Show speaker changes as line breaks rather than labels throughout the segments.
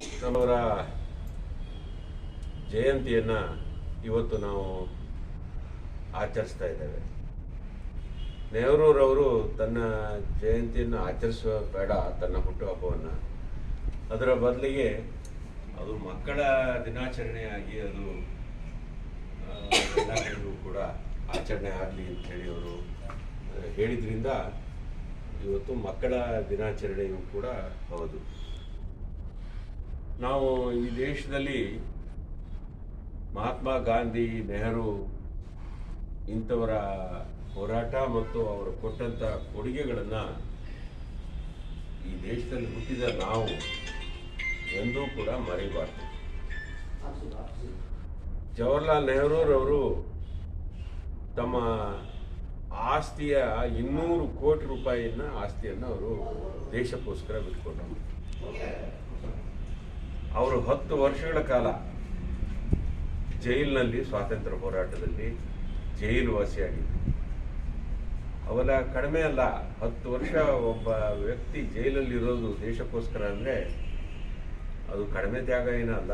ನಮ್ಮವರ ಜಯಂತಿಯನ್ನ ಇವತ್ತು ನಾವು ಆಚರಿಸ್ತಾ ಇದ್ದೇವೆ. ನೆಹರೂರವರು ತನ್ನ ಜಯಂತಿಯನ್ನು ಆಚರಿಸುವ ಬೇಡ, ತನ್ನ ಹುಟ್ಟುಹಬ್ಬವನ್ನು. ಅದರ ಬದಲಿಗೆ ಅದು ಮಕ್ಕಳ ದಿನಾಚರಣೆಯಾಗಿ ಅದು ಎಲ್ಲರಿಗೂ ಕೂಡ ಆಚರಣೆ ಆಗಲಿ ಅಂತ ಹೇಳಿ ಅವರು ಹೇಳಿದ್ರಿಂದ ಇವತ್ತು ಮಕ್ಕಳ ದಿನಾಚರಣೆಯೂ ಕೂಡ ಹೌದು. ನಾವು ಈ ದೇಶದಲ್ಲಿ ಮಹಾತ್ಮ ಗಾಂಧಿ, ನೆಹರು ಇಂಥವರ ಹೋರಾಟ ಮತ್ತು ಅವರು ಕೊಟ್ಟಂತ ಕೊಡುಗೆಗಳನ್ನು ಈ ದೇಶದಲ್ಲಿ ಹುಟ್ಟಿದ ನಾವು ಎಂದೂ ಕೂಡ ಮರೆಯಬಾರ್ದು ಜವಾಹರ್ಲಾಲ್ ನೆಹರೂರವರು ತಮ್ಮ ಆಸ್ತಿಯ ಇನ್ನೂರು ಕೋಟಿ ರೂಪಾಯಿನ ಆಸ್ತಿಯನ್ನು ಅವರು ದೇಶಕ್ಕೋಸ್ಕರ ಬಿಟ್ಕೊಂಡರು ಅವರು ಹತ್ತು ವರ್ಷಗಳ ಕಾಲ ಜೈಲಿನಲ್ಲಿ ಸ್ವಾತಂತ್ರ್ಯ ಹೋರಾಟದಲ್ಲಿ ಜೈಲು ವಾಸಿಯಾಗಿದ್ದರು ಅವೆಲ್ಲ ಕಡಿಮೆ ಅಲ್ಲ, ಹತ್ತು ವರ್ಷ ಒಬ್ಬ ವ್ಯಕ್ತಿ ಜೈಲಲ್ಲಿ ಇರೋದು ದೇಶಕ್ಕೋಸ್ಕರ ಅಂದರೆ ಅದು ಕಡಿಮೆ ತ್ಯಾಗ ಏನಲ್ಲ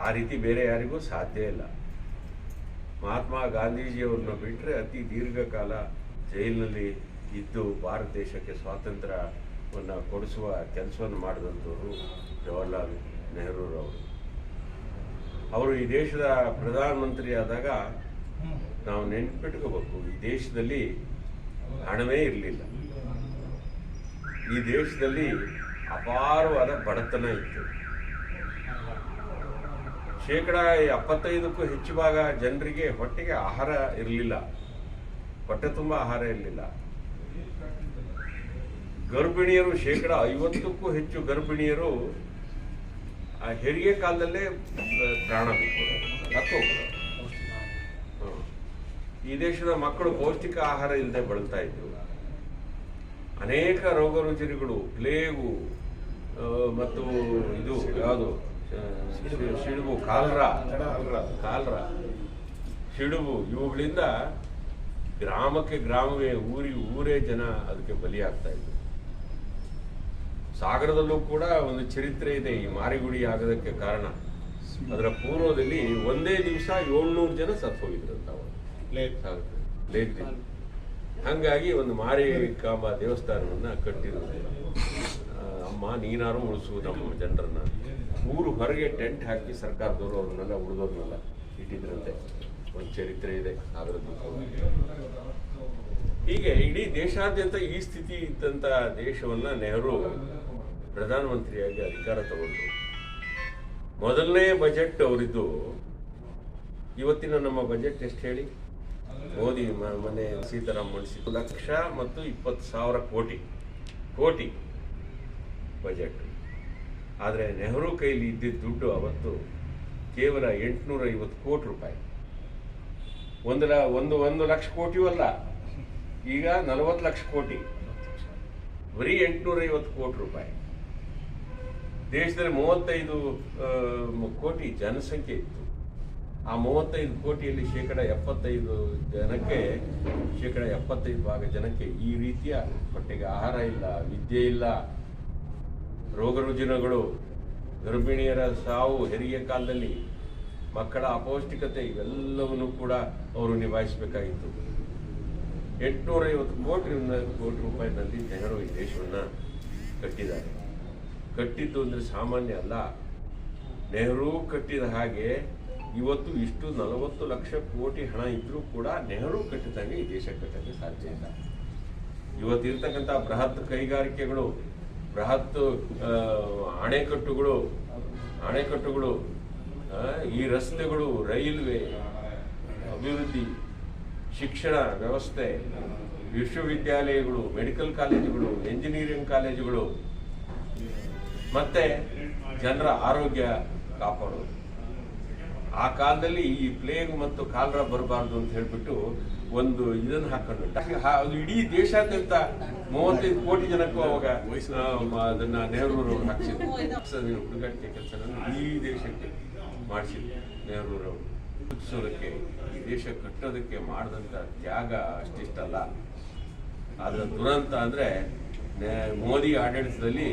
ಆ ರೀತಿ ಬೇರೆ ಯಾರಿಗೂ ಸಾಧ್ಯ ಇಲ್ಲ. ಮಹಾತ್ಮ ಗಾಂಧೀಜಿಯವ್ರನ್ನ ಬಿಟ್ಟರೆ ಅತಿ ದೀರ್ಘಕಾಲ ಜೈಲಿನಲ್ಲಿ ಇದ್ದು ಭಾರತ ದೇಶಕ್ಕೆ ಸ್ವಾತಂತ್ರ್ಯವನ್ನು ಕೊಡಿಸುವ ಕೆಲಸವನ್ನು ಮಾಡಿದಂಥವರು ಜವಾಹರ್ಲಾಲ್ ನೆಹರೂರವರು. ಅವರು ಈ ದೇಶದ ಪ್ರಧಾನಮಂತ್ರಿ ಆದಾಗ ನಾವು ನೆನ್ಪಿಟ್ಕೋಬೇಕು, ಈ ದೇಶದಲ್ಲಿ ಹಣವೇ ಇರಲಿಲ್ಲ. ಈ ದೇಶದಲ್ಲಿ ಅಪಾರವಾದ ಬಡತನ ಇತ್ತು. ಶೇಕಡ ಎಪ್ಪತ್ತೈದಕ್ಕೂ ಹೆಚ್ಚು ಭಾಗ ಜನರಿಗೆ ಹೊಟ್ಟೆಗೆ ಆಹಾರ ಇರಲಿಲ್ಲ. ಹೊಟ್ಟೆ ತುಂಬ ಆಹಾರ ಇರಲಿಲ್ಲ. ಗರ್ಭಿಣಿಯರು ಶೇಕಡ ಐವತ್ತಕ್ಕೂ ಹೆಚ್ಚು ಗರ್ಭಿಣಿಯರು ಆ ಹೆರಿಗೆ ಕಾಲದಲ್ಲೇ ಪ್ರಾಣ ಬಿಟ್ಟು ಈ ದೇಶದ ಮಕ್ಕಳು ಪೌಷ್ಟಿಕ ಆಹಾರ ಇಲ್ಲದೆ ಬಳಲ್ತಾ ಇದ್ರು. ಅನೇಕ ರೋಗ ರುಜಿನಗಳು, ಪ್ಲೇಗು ಮತ್ತು ಇದು ಯಾವುದು? ಸಿಡುಬು ಕಾಲ್ರ. ಕಾಲ್ರ. ಸಿಡುಬು ಇವುಗಳಿಂದ ಗ್ರಾಮಕ್ಕೆ ಗ್ರಾಮವೇ, ಊರಿ, ಊರೇ ಜನ ಅದಕ್ಕೆ ಬಲಿಯಾಗ್ತಾ ಇದ್ರು. ಸಾಗರದಲ್ಲೂ ಕೂಡ ಒಂದು ಚರಿತ್ರೆ ಇದೆ ಈ ಮಾರಿಗುಡಿ ಆಗೋದಕ್ಕೆ ಕಾರಣ. ಅದರ ಪೂರ್ವದಲ್ಲಿ ಒಂದೇ ದಿವಸ ಏಳ್ನೂರು ಜನ ಸತ್ತು ಹೋಗಿದ್ರಂತ ಅವರು ಪ್ಲೇಗ್ದಿಂದ. ಹಂಗಾಗಿ ಒಂದು ಮಾರಿ ಕಾಂಬ ದೇವಸ್ಥಾನವನ್ನ ಕಟ್ಟಿರುತ್ತೆ ಅಮ್ಮ ನೀನಾರು ಉಳಿಸು ನಮ್ಮ ಜನರನ್ನ. ಊರು ಹೊರಗೆ ಟೆಂಟ್ ಹಾಕಿ ಸರ್ಕಾರದವರು ಅವ್ರನ್ನೆಲ್ಲ ಉಳಿದೋರ್ನೆಲ್ಲ ಇಟ್ಟಿದ್ರಂತೆ. ಒಂದು ಚರಿತ್ರೆ ಇದೆ ಅದರದ್ದು ಹೀಗೆ ಇಡೀ ದೇಶಾದ್ಯಂತ ಈ ಸ್ಥಿತಿ ಇದ್ದಂತ ದೇಶವನ್ನ ನೆಹರು ಪ್ರಧಾನಮಂತ್ರಿಯಾಗಿ ಅಧಿಕಾರ ತಗೊಂಡ್ರು ಮೊದಲನೇ ಬಜೆಟ್ ಅವರಿದ್ದು, ಇವತ್ತಿನ ನಮ್ಮ ಬಜೆಟ್ ಎಷ್ಟು ಹೇಳಿ? ಮೋದಿ ಮನೆ ಸೀತಾರಾಮ್ ಮಂಡಿಸಿದ್ದು ಲಕ್ಷ ಮತ್ತು ಇಪ್ಪತ್ತು ಸಾವಿರ ಕೋಟಿ ಕೋಟಿ ಬಜೆಟ್. ಆದರೆ ನೆಹರು ಕೈಲಿ ಇದ್ದಿದ್ದ ದುಡ್ಡು ಅವತ್ತು ಕೇವಲ ಎಂಟುನೂರ ಐವತ್ತು ಕೋಟಿ ರೂಪಾಯಿ. ಒಂದು ಲ, ಒಂದು ಒಂದು ಲಕ್ಷ ಕೋಟಿಯೂ ಅಲ್ಲ, ಈಗ ನಲವತ್ತು ಲಕ್ಷ ಕೋಟಿ. ಬರೀ ಎಂಟುನೂರ ಐವತ್ತು ಕೋಟಿ ರೂಪಾಯಿ. ದೇಶದಲ್ಲಿ ಮೂವತ್ತೈದು ಕೋಟಿ ಜನಸಂಖ್ಯೆ ಇತ್ತು. ಆ ಮೂವತ್ತೈದು ಕೋಟಿಯಲ್ಲಿ ಶೇಕಡ ಎಪ್ಪತ್ತೈದು ಜನಕ್ಕೆ, ಶೇಕಡ ಎಪ್ಪತ್ತೈದು ಭಾಗ ಜನಕ್ಕೆ ಈ ರೀತಿಯ ಹೊಟ್ಟೆಗೆ ಆಹಾರ ಇಲ್ಲ, ವಿದ್ಯೆ ಇಲ್ಲ. ರೋಗ ರುಜಿನಗಳು, ಗರ್ಭಿಣಿಯರ ಸಾವು ಹೆರಿಗೆ ಕಾಲದಲ್ಲಿ, ಮಕ್ಕಳ ಅಪೌಷ್ಟಿಕತೆ ಇವೆಲ್ಲವನ್ನು ಕೂಡ ಅವರು ನಿಭಾಯಿಸಬೇಕಾಗಿತ್ತು. ಎಂಟುನೂರೈವತ್ತು ಕೋಟಿ ಕೋಟಿ ರೂಪಾಯಿನಲ್ಲಿ ನೆಹರು ಈ ದೇಶವನ್ನು ಕಟ್ಟಿದ್ದಾರೆ. ಕಟ್ಟಿದ್ದು ಅಂದರೆ ಸಾಮಾನ್ಯ ಅಲ್ಲ. ನೆಹರು ಕಟ್ಟಿದ ಹಾಗೆ ಇವತ್ತು ಇಷ್ಟು ನಲವತ್ತು ಲಕ್ಷ ಕೋಟಿ ಹಣ ಇದ್ರೂ ಕೂಡ ನೆಹರು ಕಟ್ಟಿದಂಗೆ ಈ ದೇಶ ಕಟ್ಟಕ್ಕೆ ಸಾಧ್ಯ ಇಲ್ಲ. ಇವತ್ತಿರ್ತಕ್ಕಂಥ ಬೃಹತ್ ಕೈಗಾರಿಕೆಗಳು, ಬೃಹತ್ ಅಣೆಕಟ್ಟುಗಳು ಅಣೆಕಟ್ಟುಗಳು ಈ ರಸ್ತೆಗಳು, ರೈಲ್ವೆ, ಅಭಿವೃದ್ಧಿ, ಶಿಕ್ಷಣ ವ್ಯವಸ್ಥೆ, ವಿಶ್ವವಿದ್ಯಾಲಯಗಳು, ಮೆಡಿಕಲ್ ಕಾಲೇಜುಗಳು, ಎಂಜಿನಿಯರಿಂಗ್ ಕಾಲೇಜುಗಳು ಮತ್ತೆ ಜನರ ಆರೋಗ್ಯ ಕಾಪಾಡೋದು. ಆ ಕಾಲದಲ್ಲಿ ಈ ಪ್ಲೇಗ್ ಮತ್ತು ಕಾಲರ ಬರಬಾರ್ದು ಅಂತ ಹೇಳ್ಬಿಟ್ಟು ಒಂದು ಇದನ್ನು ಹಾಕೊಂಡು. ಇಡೀ ದೇಶಾದ್ಯಂತ ಮೂವತ್ತೈದು ಕೋಟಿ ಜನಕ್ಕೂ ಅವಾಗ ಅದನ್ನ ನೆಹರೂರು ಹಾಕ್ಸಿದ್ರು. ಹುಡುಗಾಟಿಕೆ ಕೆಲಸಗಳನ್ನು ಈ ದೇಶಕ್ಕೆ ಮಾಡಿಸಿದ್ರು ನೆಹರೂರವರು. ಸೂಚಿಸೋದಕ್ಕೆ ಈ ದೇಶ ಕಟ್ಟೋದಕ್ಕೆ ಮಾಡಿದಂಥ ತ್ಯಾಗ ಅಷ್ಟಿಷ್ಟಲ್ಲ ಅದರ ದುರಂತ ಅಂದ್ರೆ ಮೋದಿ ಆಡಳಿತದಲ್ಲಿ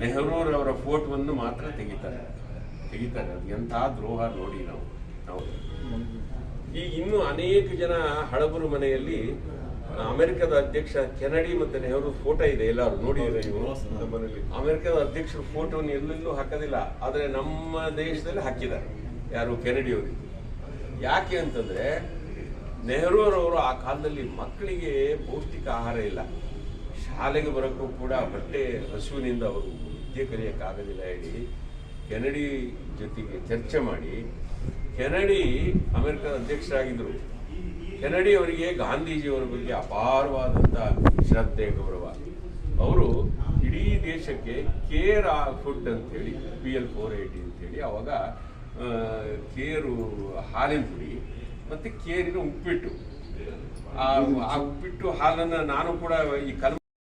ನೆಹರೂರವರ ಫೋಟೋವನ್ನು ಮಾತ್ರ ತೆಗಿತಾರೆ. ತೆಗಿತಾರೆ. ಅದು ಎಂಥ ದ್ರೋಹ ನೋಡಿ ನಾವು. ನಾವು ಈಗ ಇನ್ನೂ ಅನೇಕ ಜನ ಹಳಬರು ಮನೆಯಲ್ಲಿ, ಅಮೆರಿಕದ ಅಧ್ಯಕ್ಷ ಕೆನಡಿ ಮತ್ತೆ ನೆಹರು ಫೋಟೋ ಇದೆ ಎಲ್ಲರೂ ನೋಡಿದ್ರೆ ನೀವು? ಅಮೆರಿಕದ ಅಧ್ಯಕ್ಷರ ಫೋಟೋವನ್ನು ಎಲ್ಲೆಲ್ಲೂ ಹಾಕೋದಿಲ್ಲ. ಆದರೆ ನಮ್ಮ ದೇಶದಲ್ಲಿ ಹಾಕಿದ್ದಾರೆ. ಯಾರು? ಕೆನಡಿ ಅವರು. ಯಾಕೆ ಅಂತಂದ್ರೆ ನೆಹರೂರವರು ಆ ಕಾಲದಲ್ಲಿ ಮಕ್ಕಳಿಗೆ ಪೌಷ್ಟಿಕ ಆಹಾರ ಇಲ್ಲ. ಶಾಲೆಗೆ ಬರೋಕ್ಕೂ ಕೂಡ ಬಟ್ಟೆ ಹಸುವಿನಿಂದ ಅವರು ವಿದ್ಯೆ ಕಲಿಯೋಕ್ಕಾಗೋದಿಲ್ಲ ಹೇಳಿ ಕೆನಡಿ ಜೊತೆಗೆ ಚರ್ಚೆ ಮಾಡಿ, ಕೆನಡಿ ಅಮೆರಿಕದ ಅಧ್ಯಕ್ಷರಾಗಿದ್ದರು ಕೆನಡಿ ಅವರಿಗೆ ಗಾಂಧೀಜಿಯವರ ಬಗ್ಗೆ ಅಪಾರವಾದಂಥ ಶ್ರದ್ಧೆ, ಗೌರವ. ಅವರು ಇಡೀ ದೇಶಕ್ಕೆ ಕೇರ್ ಫುಡ್ ಅಂತೇಳಿ ಪಿ ಎಲ್ ಫೋರ್ ಏಯ್ಟಿ ಅಂತೇಳಿ ಅವಾಗ ಕೇರು ಹಾಲಿನ ಪುಡಿ ಮತ್ತು ಕೇರಿನ ಉಪ್ಪಿಟ್ಟು. ಆ ಆ ಉಪ್ಪಿಟ್ಟು ಹಾಲನ್ನು ನಾನು ಕೂಡ ಈ ಕಲ್